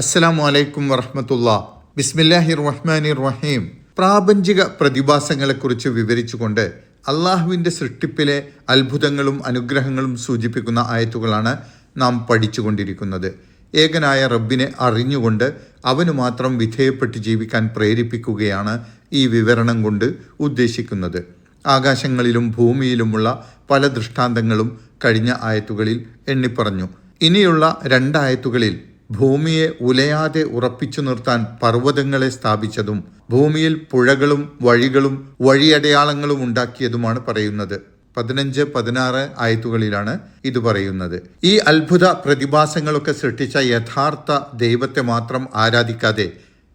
അസ്സലാമു അലൈക്കും വറഹമത്തുള്ള. ബിസ്മില്ലാഹി റഹ്മാനി റഹീം പ്രാപഞ്ചിക പ്രതിഭാസങ്ങളെക്കുറിച്ച് വിവരിച്ചുകൊണ്ട് അള്ളാഹുവിന്റെ സൃഷ്ടിപ്പിലെ അത്ഭുതങ്ങളും അനുഗ്രഹങ്ങളും സൂചിപ്പിക്കുന്ന ആയത്തുകളാണ് നാം പഠിച്ചുകൊണ്ടിരിക്കുന്നത്. ഏകനായ റബ്ബിനെ അറിഞ്ഞുകൊണ്ട് അവനു മാത്രം വിധേയപ്പെട്ട് ജീവിക്കാൻ പ്രേരിപ്പിക്കുകയാണ് ഈ വിവരണം കൊണ്ട് ഉദ്ദേശിക്കുന്നത്. ആകാശങ്ങളിലും ഭൂമിയിലുമുള്ള പല ദൃഷ്ടാന്തങ്ങളും കഴിഞ്ഞ ആയത്തുകളിൽ എണ്ണിപ്പറഞ്ഞു. ഇനിയുള്ള രണ്ടായത്തുകളിൽ ഭൂമിയെ ഉലയാതെ ഉറപ്പിച്ചു നിർത്താൻ പർവതങ്ങളെ സ്ഥാപിച്ചതും ഭൂമിയിൽ പുഴകളും വഴികളും വഴിയടയാളങ്ങളും ഉണ്ടാക്കിയതുമാണ് പറയുന്നത്. പതിനഞ്ച് പതിനാറ് ആയത്തുകളിലാണ് ഇത് പറയുന്നത്. ഈ അത്ഭുത പ്രതിഭാസങ്ങളൊക്കെ സൃഷ്ടിച്ച യഥാർത്ഥ ദൈവത്തെ മാത്രം ആരാധിക്കാതെ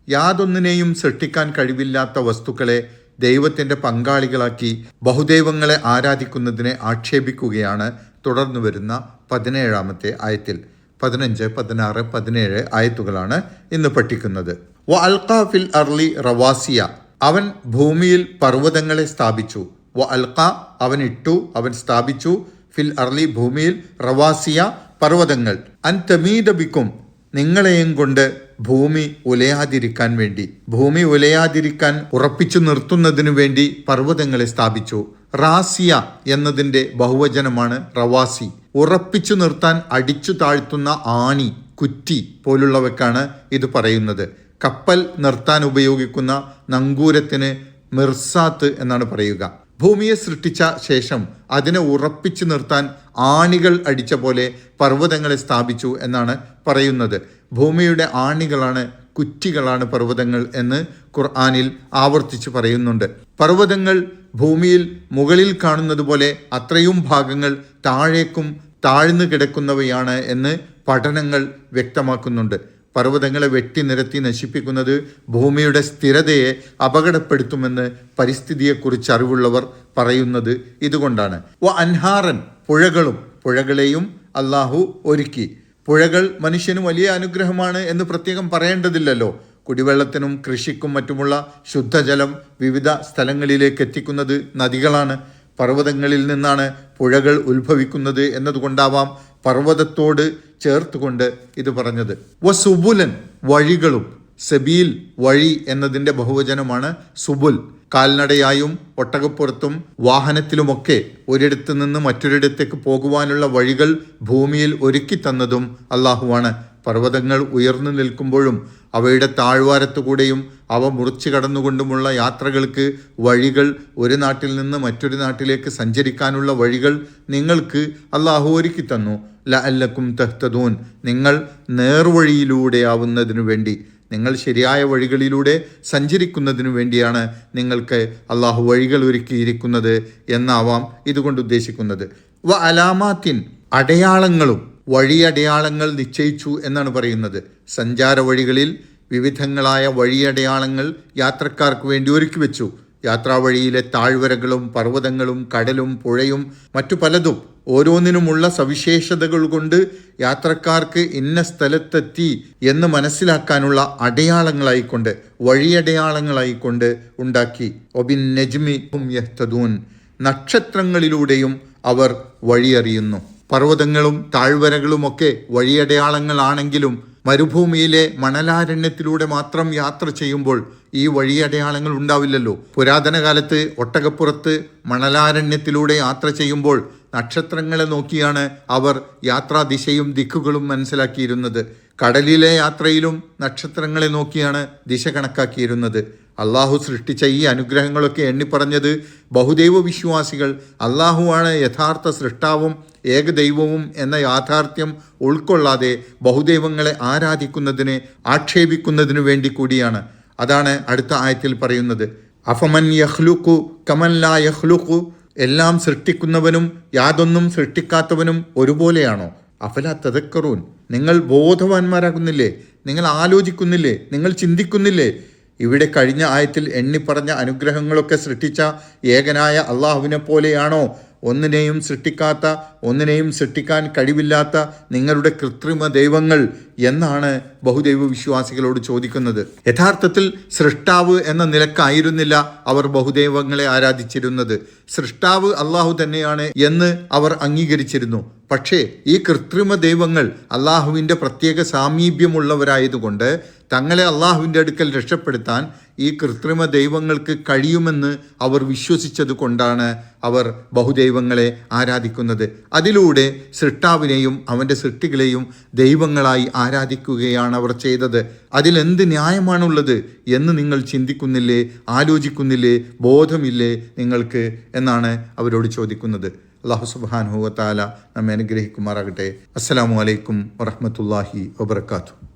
യാതൊന്നിനെയും സൃഷ്ടിക്കാൻ കഴിവില്ലാത്ത വസ്തുക്കളെ ദൈവത്തിന്റെ പങ്കാളികളാക്കി ബഹുദൈവങ്ങളെ ആരാധിക്കുന്നതിനെ ആക്ഷേപിക്കുകയാണ് തുടർന്നു വരുന്ന പതിനേഴാമത്തെ ആയത്തിൽ. പതിനഞ്ച് പതിനാറ് പതിനേഴ് ആയത്തുകളാണ് ഇന്ന് പഠിക്കുന്നത്. വ അൽഖാഫിൽ അർലി റവാസിയ. അവൻ ഭൂമിയിൽ പർവതങ്ങളെ സ്ഥാപിച്ചു. വ അൽഖ അവൻ ഇട്ടു അവൻ സ്ഥാപിച്ചു. ഫിൽ അർലി ഭൂമിയിൽ റവാസിയ പർവതങ്ങൾ. അൻ തമീദബിക്കും നിങ്ങളെയും കൊണ്ട് ഭൂമി ഉലയാതിരിക്കാൻ വേണ്ടി. ഭൂമി ഉലയാതിരിക്കാൻ ഉറപ്പിച്ചു നിർത്തുന്നതിനു വേണ്ടി പർവതങ്ങളെ സ്ഥാപിച്ചു. റാസിയ എന്നതിന്റെ ബഹുവചനമാണ് റവാസി. ഉറപ്പിച്ചു നിർത്താൻ അടിച്ചു താഴ്ത്തുന്ന ആണി കുറ്റി പോലുള്ളവയ്ക്കാണ് ഇത് പറയുന്നത്. കപ്പൽ നിർത്താൻ ഉപയോഗിക്കുന്ന നങ്കൂരത്തിന് മിർസാത്ത് എന്നാണ് പറയുക. ഭൂമിയെ സൃഷ്ടിച്ച ശേഷം അതിനെ ഉറപ്പിച്ചു നിർത്താൻ ആണികൾ അടിച്ച പോലെ പർവതങ്ങളെ സ്ഥാപിച്ചു എന്നാണ് പറയുന്നത്. ഭൂമിയുടെ ആണികളാണ് കുറ്റികളാണ് പർവതങ്ങൾ എന്ന് ഖുർആാനിൽ ആവർത്തിച്ച് പറയുന്നുണ്ട്. പർവതങ്ങൾ ഭൂമിയിൽ മുകളിൽ കാണുന്നത് പോലെ അത്രയും ഭാഗങ്ങൾ താഴേക്കും താഴ്ന്നു കിടക്കുന്നവയാണ് എന്ന് പഠനങ്ങൾ വ്യക്തമാക്കുന്നുണ്ട്. പർവതങ്ങളെ വെട്ടി നിരത്തി നശിപ്പിക്കുന്നത് ഭൂമിയുടെ സ്ഥിരതയെ അപകടപ്പെടുത്തുമെന്ന് പരിസ്ഥിതിയെക്കുറിച്ച് അറിവുള്ളവർ പറയുന്നത് ഇതുകൊണ്ടാണ്. അൻഹാറൻ പുഴകളും പുഴകളെയും അള്ളാഹു ഒരുക്കി. പുഴകൾ മനുഷ്യന് വലിയ അനുഗ്രഹമാണ് എന്ന് പ്രത്യേകം പറയേണ്ടതില്ലല്ലോ. കുടിവെള്ളത്തിനും കൃഷിക്കും മറ്റുമുള്ള ശുദ്ധജലം വിവിധ സ്ഥലങ്ങളിലേക്ക് എത്തിക്കുന്നത് നദികളാണ്. പർവതങ്ങളിൽ നിന്നാണ് പുഴകൾ ഉത്ഭവിക്കുന്നത് എന്നതുകൊണ്ടാവാം പർവതത്തോട് ചേർത്തുകൊണ്ട് ഇത് പറഞ്ഞത്. വ സുബുലൻ വഴികളും സെബീൽ വഴി എന്നതിന്റെ ബഹുവചനമാണ് സുബുൽ. കാൽനടയായും ഒട്ടകപ്പുറത്തും വാഹനത്തിലുമൊക്കെ ഒരിടത്ത് നിന്ന് മറ്റൊരിടത്തേക്ക് പോകുവാനുള്ള വഴികൾ ഭൂമിയിൽ ഒരുക്കി തന്നതും അള്ളാഹുവാണ് പർവതങ്ങൾ ഉയർന്നു നിൽക്കുമ്പോഴും അവയുടെ താഴ്വാരത്തുകൂടെയും അവ മുറിച്ചു കടന്നുകൊണ്ടുമുള്ള യാത്രകൾക്ക് വഴികൾ ഒരു നാട്ടിൽ നിന്ന് മറ്റൊരു നാട്ടിലേക്ക് സഞ്ചരിക്കാനുള്ള വഴികൾ നിങ്ങൾക്ക് അള്ളാഹു ഒരുക്കി തന്നു. ല അല്ലക്കും തഹ്തദൂൻ. നിങ്ങൾ നേർവഴിയിലൂടെ ആവുന്നതിനു വേണ്ടി. നിങ്ങൾ ശരിയായ വഴികളിലൂടെ സഞ്ചരിക്കുന്നതിനു വേണ്ടിയാണ് നിങ്ങൾക്ക് അള്ളാഹു വഴികൾ ഒരുക്കിയിരിക്കുന്നത് എന്നാവാം ഇതുകൊണ്ട് ഉദ്ദേശിക്കുന്നത്. വ അലാമാത്തിൻ അടയാളങ്ങളും വഴിയടയാളങ്ങൾ നിശ്ചയിച്ചു എന്നാണ് പറയുന്നത്. സഞ്ചാര വഴികളിൽ വിവിധങ്ങളായ വഴിയടയാളങ്ങൾ യാത്രക്കാർക്ക് വേണ്ടി ഒരുക്കി വെച്ചു. യാത്രാവഴിയിലെ താഴ്വരകളും പർവതങ്ങളും കടലും പുഴയും മറ്റു പലതും ഓരോന്നിനുമുള്ള സവിശേഷതകൾ കൊണ്ട് യാത്രക്കാർക്ക് ഇന്ന സ്ഥലത്തെത്തി എന്ന് മനസ്സിലാക്കാനുള്ള അടയാളങ്ങളായിക്കൊണ്ട് വഴിയടയാളങ്ങളായിക്കൊണ്ട് ഉണ്ടാക്കി. ഒബിൻ നജ്മി യഹ്തദൂൻ. നക്ഷത്രങ്ങളിലൂടെയും അവർ വഴിയറിയുന്നു. പർവതങ്ങളും താഴ്വരകളുമൊക്കെ വഴിയടയാളങ്ങളാണെങ്കിലും മരുഭൂമിയിലെ മണലാരണ്യത്തിലൂടെ മാത്രം യാത്ര ചെയ്യുമ്പോൾ ഈ വഴിയടയാളങ്ങൾ ഉണ്ടാവില്ലല്ലോ. പുരാതന കാലത്ത് ഒട്ടകപ്പുറത്ത് മണലാരണ്യത്തിലൂടെ യാത്ര ചെയ്യുമ്പോൾ നക്ഷത്രങ്ങളെ നോക്കിയാണ് അവർ യാത്രാദിശയും ദിക്കുകളും മനസ്സിലാക്കിയിരുന്നത്. കടലിലെ യാത്രയിലും നക്ഷത്രങ്ങളെ നോക്കിയാണ് ദിശ കണക്കാക്കിയിരുന്നത്. അള്ളാഹു സൃഷ്ടിച്ച ഈ അനുഗ്രഹങ്ങളൊക്കെ എണ്ണിപ്പറഞ്ഞത് ബഹുദൈവ വിശ്വാസികൾ. അള്ളാഹുവാണ് യഥാർത്ഥ സൃഷ്ടാവും ഏകദൈവവും എന്ന യാഥാർത്ഥ്യം ഉൾക്കൊള്ളാതെ ബഹുദൈവങ്ങളെ ആരാധിക്കുന്നതിന് ആക്ഷേപിക്കുന്നതിനു വേണ്ടി കൂടിയാണ്. അതാണ് അടുത്ത ആയത്തിൽ പറയുന്നത്. അഫമൻ യഹ്ലുക്കു കമൻ ലാ യഹ്ലുക്കു എല്ലാം സൃഷ്ടിക്കുന്നവനും യാതൊന്നും സൃഷ്ടിക്കാത്തവനും ഒരുപോലെയാണോ? അഫല തെതക്കറൂൻ നിങ്ങൾ ബോധവാന്മാരാകുന്നില്ലേ? നിങ്ങൾ ആലോചിക്കുന്നില്ലേ? നിങ്ങൾ ചിന്തിക്കുന്നില്ലേ? ഇവിടെ കഴിഞ്ഞ ആയത്തിൽ എണ്ണിപ്പറഞ്ഞ അനുഗ്രഹങ്ങളൊക്കെ സൃഷ്ടിച്ച ഏകനായ അള്ളാഹുവിനെ പോലെയാണോ? ഒന്നിനെയും സൃഷ്ടിക്കാത്ത ഒന്നിനെയും സൃഷ്ടിക്കാൻ കഴിവില്ലാത്ത നിങ്ങളുടെ കൃത്രിമ ദൈവങ്ങൾ എന്നാണ് ബഹുദൈവ വിശ്വാസികളോട് ചോദിക്കുന്നത്. യഥാർത്ഥത്തിൽ സൃഷ്ടാവ് എന്ന നിലക്കായിരുന്നില്ല അവർ ബഹുദൈവങ്ങളെ ആരാധിച്ചിരുന്നത്. സൃഷ്ടാവ് അള്ളാഹു തന്നെയാണ് എന്ന് അവർ അംഗീകരിച്ചിരുന്നു. പക്ഷേ ഈ കൃത്രിമ ദൈവങ്ങൾ അള്ളാഹുവിന്റെ പ്രത്യേക സാമീപ്യമുള്ളവരായതുകൊണ്ട് തങ്ങളെ അള്ളാഹുവിന്റെ അടുക്കൽ രക്ഷപ്പെടുത്താൻ ഈ കൃത്രിമ ദൈവങ്ങൾക്ക് കഴിയുമെന്ന് അവർ വിശ്വസിച്ചത് കൊണ്ടാണ് അവർ ബഹുദൈവങ്ങളെ ആരാധിക്കുന്നത്. അതിലൂടെ സൃഷ്ടാവിനെയും അവന്റെ സൃഷ്ടികളെയും ദൈവങ്ങളായി ആരാധിക്കുകയാണ് അവർ ചെയ്തത്. അതിലെന്ത് ന്യായമാണുള്ളത് എന്ന് നിങ്ങൾ ചിന്തിക്കുന്നില്ലേ? ആലോചിക്കുന്നില്ലേ? ബോധമില്ലേ നിങ്ങൾക്ക്? എന്നാണ് അവരോട് ചോദിക്കുന്നത്. അള്ളാഹു സുബാൻ ഹുവത്താല നമ്മെ അനുഗ്രഹിക്കുമാറാകട്ടെ. അസ്സലാമു അലൈക്കും വറഹമത്തല്ലാഹി വബർക്കാത്തു